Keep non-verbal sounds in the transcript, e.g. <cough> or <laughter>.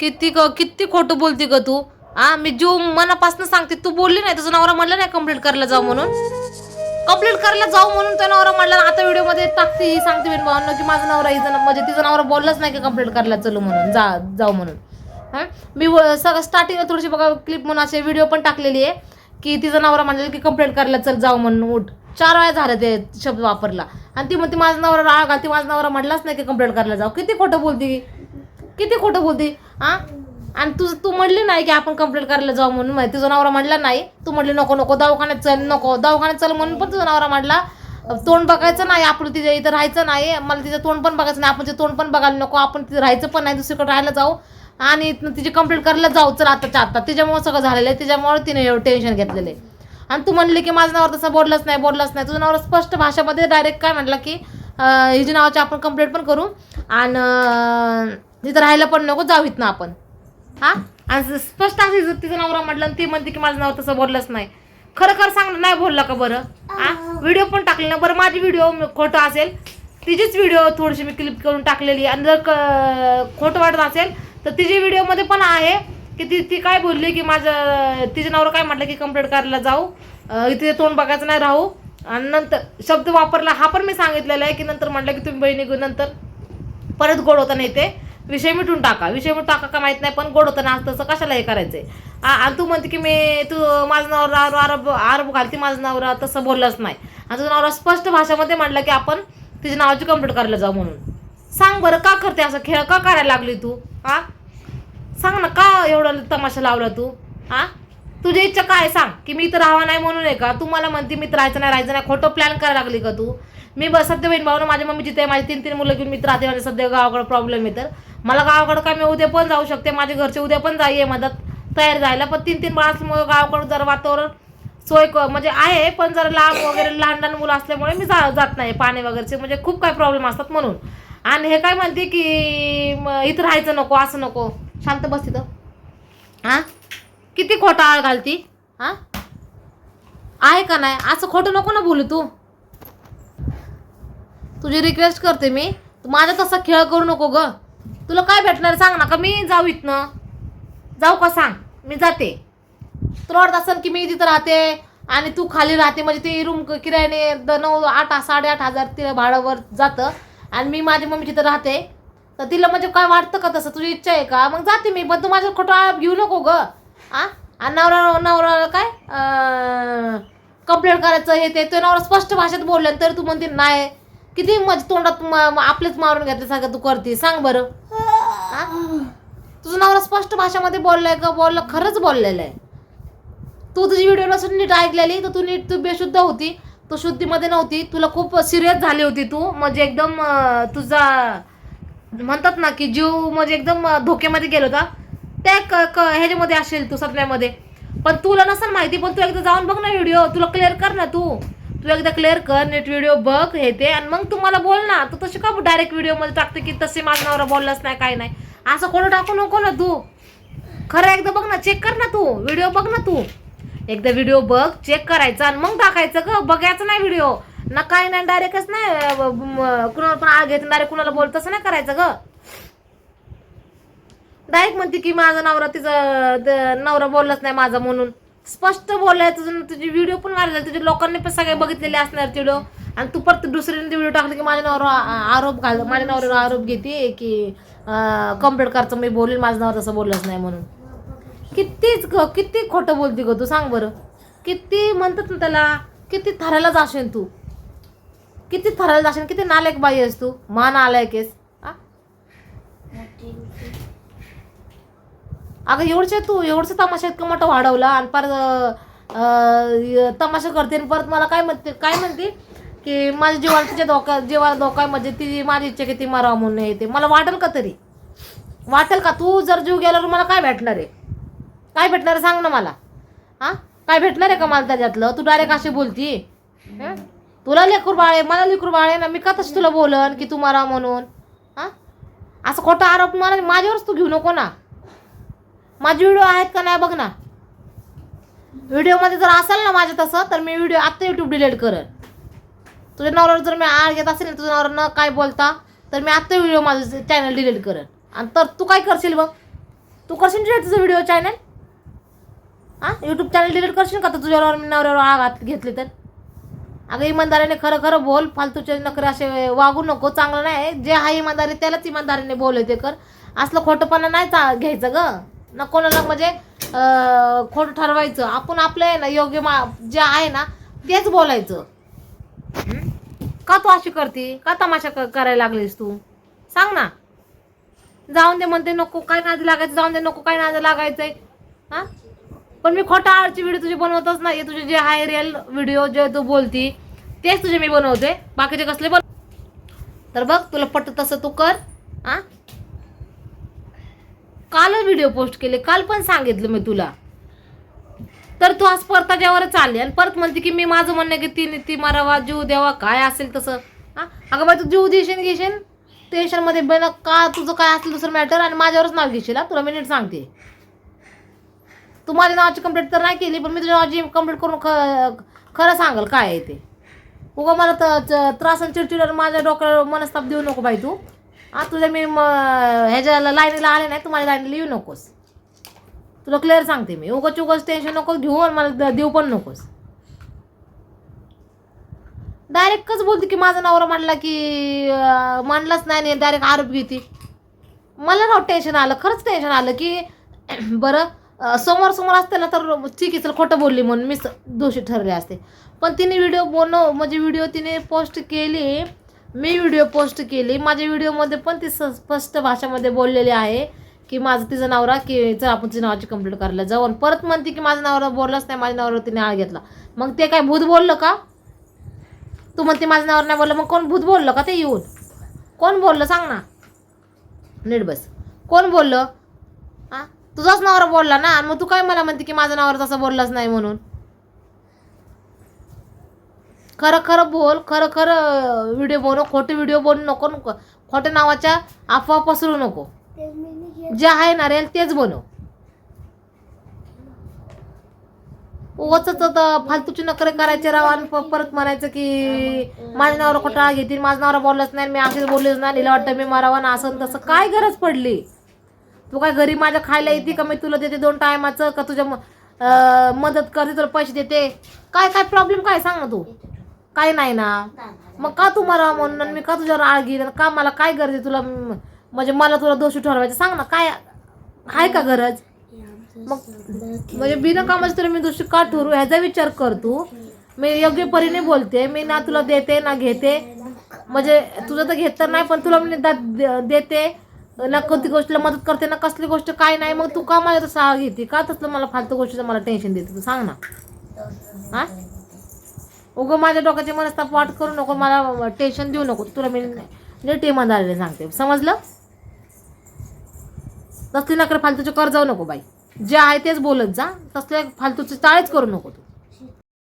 किती ग किती खोटं बोलते ग तू? आ मी जीव मनापासून सांगते तू बोलली नाही तुझा नवरा म्हणला नाही कंप्लीट करायला जाऊ म्हणून? कंप्लीट करायला जाऊ म्हणून तो नवरा म्हणला आता व्हिडिओमध्ये टाकते ही सांगते मी भावांना की माझा नवरा हिचा म्हणजे तिचा नवरा बोललाच नाही की कंप्लीट करायला चलू म्हणून जा जाऊ म्हणून. हां? मी व- सगळं स्टार्टिंगला थोडीशी बघा क्लिप म्हणून असे व्हिडिओ पण टाकलेली आहे की तिचा नवरा म्हणला की कंप्लीट करायला चल जाऊ म्हणून उठ. चार वेळा झालं ते शब्द वापरला. आणि ती म्हणते माझा नवरा राग आला. ती माझा नवरा म्हटलाच नाही की कंप्लीट करायला जाऊ. किती खोटं बोलती किती खोटं बोलते? हां आणि तू तू म्हणली नाही की आपण कंप्लेंट करायला जाऊ म्हणून. माहिती तुझा नवरा म्हणला नाही. तू म्हणली नको नको दवाखान्यात चल नको. दवाखान्यात चल म्हणून पण तुझा नवरा म्हणला तोंड बघायचं नाही आपलं तिच्या इथं राहायचं नाही. मला तिचं तोंड पण बघायचं नाही. आपण तिचं तोंड पण बघायला नको. आपण तिथं राहायचं पण नाही. दुसरीकडे राहायला जाऊ. आणि तिची कंप्लीट करायला जाऊ. चल आताच्या आता तिच्यामुळे सगळं झालेलं आहे. तिच्यामुळे तिने एवढं टेन्शन घेतलेलं आहे. आणि तू म्हणली की माझं नवरा तसं बोललंच नाही बोललंच नाही. तुझं नावर स्पष्ट भाषेमध्ये डायरेक्ट काय म्हटलं की अं, नावाची आपण कंप्लीट पण करू. आणि तिथं राहायला पण नको जाऊ इथनं आपण. हा? आणि स्पष्ट असे तिचं नवरा म्हटलं आणि ती म्हणते की माझं नाव तसं बोललंच नाही. खरं खरं सांग नाही बोलला का बरं? हा? व्हिडिओ पण टाकले ना. बरं माझी व्हिडिओ खोटं असेल तिचीच व्हिडिओ थोडीशी मी क्लिप करून टाकलेली आणि जर क- खोटं वाटत असेल तर तिची व्हिडिओमध्ये पण आहे की ती ती काय बोलली की माझं तिचं नवरा काय म्हटलं की कंप्लेंट करायला जाऊ. इथे तोंड बघायचं नाही राहू. आणि नंतर शब्द वापरला हा पण मी सांगितलेला आहे की नंतर म्हटलं की तुम्ही बहिणी नंतर परत गोड होता नाही ते. विषय मिटून टाका. विषय मिटून टाका का माहीत नाही पण गोड होतं ना तसं कशाला हे करायचंय? आ- आणि तू म्हणते की मी तू माझं नवरा आरोप आरोप घालते माझं नवरा तसं बोललंच नाही. आणि तुझं नवरा स्पष्ट भाषेमध्ये म्हटलं की आपण तिच्या नावाची कंप्लीट करायला जाऊ म्हणून. सांग बरं का करते असं खेळ? का करायला लागली तू? हा सांग ना का एवढं तमाशा लावला तू? हा तुझी इच्छा काय सांग? की मी इथं राहावा नाही म्हणून आहे का? तू मला म्हणते मी इथं राहायचं नाही राहायचं नाही. खोटं प्लॅन करायला लागली का तू? मी बस सध्या बहीण भाऊ माझ्या मम्मी जिथे माझी तीन तीन मुलं घेऊन मी राहते माझ्या सध्या गावाकडं प्रॉब्लेम आहे तर. मला गावाकडं काय मी उद्या पण जाऊ शकते माझे घरचे उद्या पण जाईये मदत तयार जायला. पण तीन तीन बाळ असल्यामुळे गावाकडं जर वातावरण सोय क- म्हणजे आहे पण जरा लांब वगैरे लहान लहान मुलं असल्यामुळे मी जा जात नाही पाणी वगैरेचे. म्हणजे खूप काय प्रॉब्लेम असतात म्हणून. आणि हे काय म्हणते की इथं राहायचं नको असं नको. शांत बस तिथं हां किती खोटा आळ घालती? हा? आहे का नाही? असं खोटं नको ना बोलू तू. तुझी रिक्वेस्ट करते मी. तू माझा तसा खेळ करू नको ग. तुला काय भेटणार सांग ना का? मी जाऊ इथनं. जाऊ का सांग? मी जाते. तुला वाटत असेल की मी तिथं राहते आणि तू खाली राहते. म्हणजे ती रूम किरायाने द नऊ आठ साडेआठ हजार तिला भाड्यावर जातं. आणि मी माझी मम्मी तिथं राहते तर तिला म्हणजे काय वाटतं का तसं? तुझी इच्छा आहे का? मग जाते मी. पण तू माझ्या खोटं घेऊ नको ग. आ? नवरा नवऱ्याला काय? कंप्लेंट करायचं हे ते. तो नवरा स्पष्ट भाषेत बोलले तर तू म्हणते नाही. किती म्हणजे तोंडात आपलेच मारून घेतले सगळं तू करते. सांग बरं. तुझं नवरा स्पष्ट भाषेमध्ये बोललाय का? बोललं खरंच बोललेलं आहे. तू तुझी व्हिडिओ नसून नीट ऐकलेली तर तू नीट तू बेशुद्ध होती. तू शुद्धीमध्ये नव्हती. तुला खूप सिरियस झाली होती तू. म्हणजे एकदम तुझा म्हणतात ना की जीव म्हणजे एकदम धोक्यामध्ये गेला होता. त्या क क- ह्याच्यामध्ये असेल तू सगळ्यामध्ये. पण तुला नसेल माहिती पण तू एकदा जाऊन बघ ना व्हिडिओ तुला क्लिअर कर ना तू. तू एकदा क्लिअर कर नेट व्हिडिओ बघ हे ते. आणि मग तू मला बोल ना. तू तशी का डायरेक्ट व्हिडिओमध्ये टाकते की तसे माझ्या नवरा बोललाच नाही काय नाही. असं कोणी टाकू नको ना तू. खरं एकदा बघ ना चेक कर ना तू. व्हिडिओ बघ ना तू. एकदा व्हिडिओ बघ चेक करायचा आणि मग टाकायचं ग. बघायचं नाही व्हिडिओ ना काय नाही डायरेक्टच नाही कुणावर कुणाला पण आग घेत डायरेक्ट कुणाला बोल तसं नाही करायचं ग. डायरेक्ट म्हणते की माझा नवरा तिचा द- नवरा बोललाच नाही माझा म्हणून. स्पष्ट बोललाय तुझं तुझी व्हिडिओ पण व्हायरल तुझ्या लोकांनी पण सगळे बघितलेले असणार व्हिडिओ आणि तू परत दुसऱ्याने व्हिडिओ टाकले की माझ्या नवरा आरोप घाल माझ्या नवऱ्यावर आरोप घेते की कम्प्लेट करचं मी बोलेल माझा नवरा तसं बोललाच नाही म्हणून. कितीच ग किती खोटं बोलते ग तू सांग बरं. किती म्हणतात ना त्याला किती थरायला जाशील तू? किती थरायला जाशील? किती नालायक बाई आहेस तू? मा नालायक आहेस आ? अगं एवढच्या तू एवढचं तमाशा इतकं मोठं वाढवला? आणि परत तमाशा करते. आणि परत मला काय म्हणते काय म्हणते? की माझ्या जीवाला तिच्या धोका जीवाला धोका आहे म्हणजे ती माझी इच्छा की ती मारावं म्हणून येते ते. मला वाटेल का तरी? वाटेल का? तू जर जीव गेल्यावर मला काय भेटणार आहे? काय भेटणार आहे? सांग ना मला. हा? काय भेटणार आहे का मला त्याच्यातलं? तू डायरेक्ट अशी बोलती. तुला लेकर बाळ आहे मला लेकर बाळ आहे ना मी का तशी तुला बोलन की तू मारा म्हणून. हा? असं खोटा आरोप मला माझ्यावरच तू घेऊ नको ना. माझे व्हिडिओ आहेत का नाही बघ ना. व्हिडिओमध्ये जर असेल ना माझ्या तसं तर मी व्हिडिओ आत्ता यूट्यूब डिलीट करेन. तुझ्या नवऱ्यावर जर मी आळ घेत असेल ना तुझ्या नवरा न काय बोलता तर मी आत्ता व्हिडिओ माझं चॅनल डिलीट करेन. आणि तर तू काय करशील बघ? तू करशील डिलीट तुझं व्हिडिओ चॅनल हां यूट्यूब चॅनल डिलीट करशील का? तर तुझ्यावर मी नवऱ्यावर आळ घेतले तर? अगं इमानदारीने खरं खरं बोल. फालतूचे नखरे असे वागू नको. चांगलं नाही. जे आहे इमानदारी त्यालाच इमानदारीने बोल ते कर. असलं खोटंपणा नाही चा घ्यायचं गं. ना कोणाला म्हणजे खोटं ठरवायचं. आपण आपलं आहे ना योग्य मा जे आहे ना तेच बोलायचं. हं? का तू अशी करते? का तमाशा करायला लागलीस तू? सांग ना. जाऊन दे म्हणते नको काय नादी लागायचं? जाऊन दे नको काय नादी लागायचंय? हां? पण मी खोटा आळची व्हिडिओ तुझे बनवतच नाही तुझे जे आहे रिअल व्हिडिओ जे तू बोलती तेच तुझे मी बनवते. बाकीचे कसले बन तर बघ तुला पटत तसं तू कर आ कालच व्हिडिओ पोस्ट केले. काल पण सांगितलं मी तुला. तर तू आज परत त्याच्यावरच आली आणि परत म्हणते की मी माझं म्हणणं आहे की ती ती मारावा जीव द्यावा काय असेल तसं. हां? अगं बाई तू जीव देशील घेशील? टेन्शनमध्ये बेन का तुझं काय असेल दुसरं मॅटर आणि माझ्यावरच नाव घेशील हा? तुला मी नीट सांगते. तू माझ्या नावाची कंप्लेंट तर नाही केली पण मी तुझ्या नावाची कंप्लेंट करून ख खरं सांगल काय आहे ते. उगा मला त- त्रास आणि चिडचिड माझ्या डोक्याला मनस्ताप देऊ नको बाई तू. हा तुझ्या मी म ह्याच्या लाईनीला आले नाही तू माझ्या लाईनीला येऊ नकोस. तुला क्लिअर सांगते मी. उगाच उगाच टेन्शन नको घेऊ आणि मला देऊ पण नकोस. डायरेक्टच बोलते की माझा नवरा म्हणला की म्हणलाच नाही डायरेक्ट आरोप घेते. मला ना टेन्शन आलं खरंच टेन्शन आलं की <clears throat> बरं समोर समोर असते ना तर ठीक आहे चल खोटं बोलली म्हणून मी दोषी ठरले असते. पण तिने व्हिडिओ बोलणं म्हणजे व्हिडिओ तिने पोस्ट केली मी व्हिडिओ पोस्ट केली. माझ्या व्हिडिओमध्ये पण ती स- स्पष्ट भाषामध्ये बोललेली आहे की माझं तिचं नवरा की जर आपण तिच्या नावाची कंप्लीट करायला जाऊ. आणि परत म्हणते की माझा नवरा बोललाच नाही माझ्या नवरा तिने आळ घेतला. मग ते काय भूत बोललं का? तू म्हणते माझं नवरा नाही बोललं मग कोण भूत बोललं का ते येऊन? कोण बोललं? सांग ना. नीट बस. कोण बोललं? हां? तुझाच नवरा बोलला ना? आणि मग तू काय मला म्हणते की माझा नवरा तसा बोललाच नाही म्हणून? खरं खरं बोल खरं खरं व्हिडिओ बनव खोटे व्हिडिओ बनू नको नको. खोट्या नावाच्या अफवा पसरू नको. जे आहे ना रेल तेच बनव. उगाच फालतूचे नकरे करायचे राव आणि परत म्हणायचं की माझ्या नावाला खोटा घेतील माझं नावावर बोललंच नाही मी असेच बोललेच नाही हिला वाटतं मी मारावा ना असं तसं. काय गरज पडली? तू काय घरी माझ्या खायला येते का? मी तुला देते दोन टायमाचं का तुझ्या मदत करते तुला पैसे देते? काय काय प्रॉब्लेम काय सांग ना तू? काय नाही ना. मग का तू मला म्हणून आणि मी का तुझ्यावर आळ घेईन? आणि का मला काय गरज आहे तुला? म- म्हणजे मला तुला दोषी ठरवायचं. सांग ना काय आहे का गरज? मग म्हणजे बिनकामाचं तरी मी दोषी का ठरू? ह्याचा विचार कर तू. मी योग्य परीने बोलते. मी ना तुला देते ना घेते. म्हणजे तुझं तर घेत तर नाही पण तुला मी दा- दे- देते. ना कोणती गोष्टीला मदत करते ना कसली गोष्ट काय नाही. मग तू का माझ्या तसं घेते? का तसलं मला फालतू गोष्टीचं मला टेन्शन देते तू? सांग ना. हा? उगं माझ्या डोक्याचे मनस्ताप वाट करू नको मला टेन्शन देऊ नको. तुला मी नीट इमानदारीने सांगते. समजलं? तसली नकर फालतूचे कर जाऊ नको बाई. जे आहे तेच बोलत जा. तसले फालतूचे टाळेच करू नको तू.